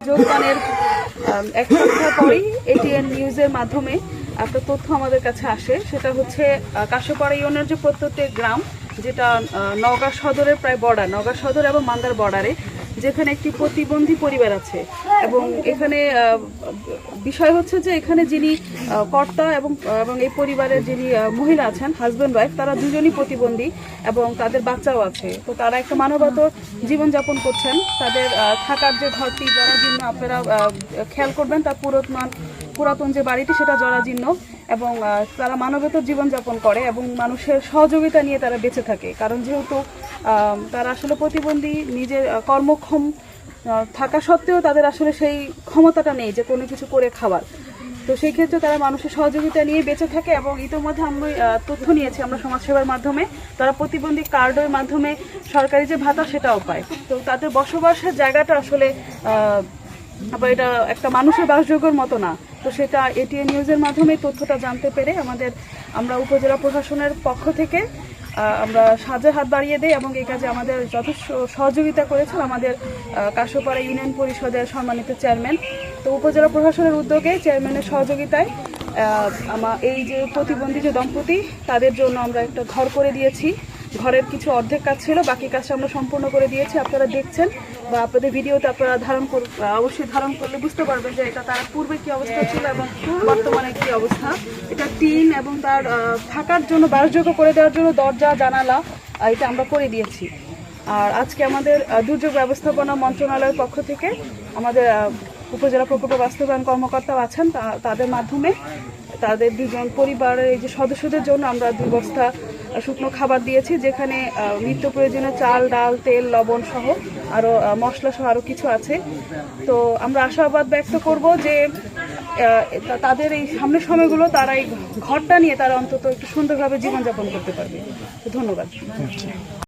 যোগদানের এক সপ্তাহ পরেই এটিএন নিউজের মাধ্যমে একটা তথ্য আমাদের কাছে আসে। সেটা হচ্ছে আহ, কাশোপাড়া ইউনিয়নের যে প্রত্যেকটি গ্রাম যেটা নওগাঁ সদরের প্রায় বর্ডার নওগাঁ সদর এবং মান্দার বর্ডারে যেখানে একটি প্রতিবন্ধী পরিবার আছে। এবং এখানে বিষয় হচ্ছে যে এখানে যিনি কর্তা এবং এবং এই পরিবারের যিনি মহিলা আছেন হাজব্যান্ড ওয়াইফ তারা দুজনই প্রতিবন্ধী এবং তাদের বাচ্চাও আছে। তো তারা একটা মানবত জীবনযাপন করছেন। তাদের থাকার যে ঘরটি, যারা জন্য আপনারা খেয়াল করবেন, তার পুরাতন পুরাতন যে বাড়িটি সেটা জরাজীর্ণ এবং তারা মানবত জীবনযাপন করে এবং মানুষের সহযোগিতা নিয়ে তারা বেঁচে থাকে। কারণ যেহেতু তারা আসলে প্রতিবন্ধী, নিজের কর্মক্ষম থাকা সত্ত্বেও তাদের আসলে সেই ক্ষমতাটা নেই যে কোনো কিছু করে খাবার তো সেই ক্ষেত্রে তারা মানুষের সহযোগিতা নিয়ে বেঁচে থাকে এবং ইতিমধ্যে আমি তথ্য নিয়েছি আমরা সমাজসেবার মাধ্যমে। তারা প্রতিবন্ধী কার্ডের মাধ্যমে সরকারি যে ভাতা সেটাও পায়। তো তাদের বসবাসের জায়গাটা আসলে আবার এটা একটা মানুষের বাসযোগ্যর মতো না। তো সেটা এটিএন নিউজের মাধ্যমে তথ্যটা জানতে পেরে আমাদের আমরা উপজেলা প্রশাসনের পক্ষ থেকে আমরা সাহায্যের হাত বাড়িয়ে দেই এবং এই কাজে আমাদের যথেষ্ট সহযোগিতা করেছেন আমাদের কাশোপাড়া ইউনিয়ন পরিষদের সম্মানিত চেয়ারম্যান। তো উপজেলা প্রশাসনের উদ্যোগে চেয়ারম্যানের সহযোগিতায় আহ, আমা এই যে প্রতিবন্ধী যে দম্পতি তাদের জন্য আমরা একটা ঘর করে দিয়েছি। ঘরের কিছু অর্ধেক কাজ ছিল, বাকি কাজটা আমরা সম্পূর্ণ করে দিয়েছি, আপনারা দেখছেন বা আপনাদের ভিডিওতে আপনারা ধারণ কর, অবশ্যই ধারণ করলে বুঝতে পারবেন যে এটা তার পূর্বে কি অবস্থা ছিল এবং বর্তমানে কি অবস্থা। এটা টিন এবং তার থাকার জন্য, বাসযোগ্য করে দেওয়ার জন্য দরজা, জানালা এটা আমরা করে দিয়েছি। আর আজকে আমাদের দুর্যোগ ব্যবস্থাপনা মন্ত্রণালয়ের পক্ষ থেকে আমাদের উপজেলা প্রকল্প বাস্তবায়ন কর্মকর্তা আছেন তাদের মাধ্যমে তাদের দুজন পরিবারের এই যে সদস্যদের জন্য আমরা দুই বস্তা শুকনো খাবার দিয়েছি, যেখানে নিত্য প্রয়োজনীয় চাল, ডাল, তেল, লবণ সহ আরও মশলা সহ আরও কিছু আছে। তো আমরা আশাবাদ ব্যক্ত করব যে তাদের এই সামনের সময়গুলো তারা এই ঘরটা নিয়ে তারা অন্তত একটু সুন্দরভাবে জীবনযাপন করতে পারবে। ধন্যবাদ।